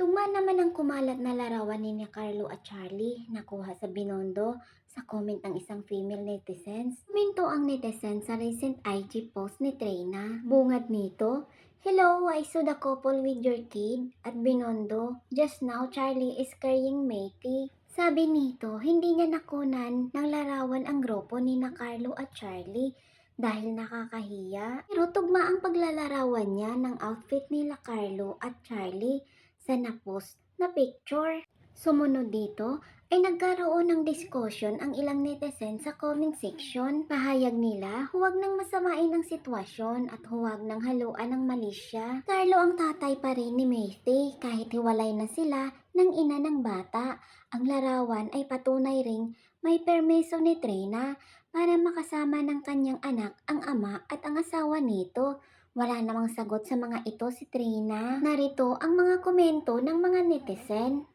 Tugma naman ang kumalat na larawan ni Carlo at Charlie nakuha sa Binondo sa comment ng isang female netizens. Minto ang netizen sa recent IG post ni Trina. Bungad nito, Hello, I saw the couple with your kid at Binondo. Just now, Charlie is carrying Matey. Sabi nito, hindi niya nakunan ng larawan ang grupo ni na Carlo at Charlie dahil nakakahiya. Pero tugma ang paglalarawan niya ng outfit nila Carlo at Charlie sa napost na picture. Sumunod dito ay nagkaroon ng discussion ang ilang netizen sa comment section. Pahayag nila, huwag nang masamain ang sitwasyon at huwag nang haluan ng malisya. Carlo ang tatay pa rin ni Macy kahit hiwalay na sila ng ina ng bata. Ang larawan ay patunay ring may permiso ni Trina para makasama ng kanyang anak ang ama at ang asawa nito. Wala namang sagot sa mga ito si Trina. Narito ang mga komento ng mga netizen.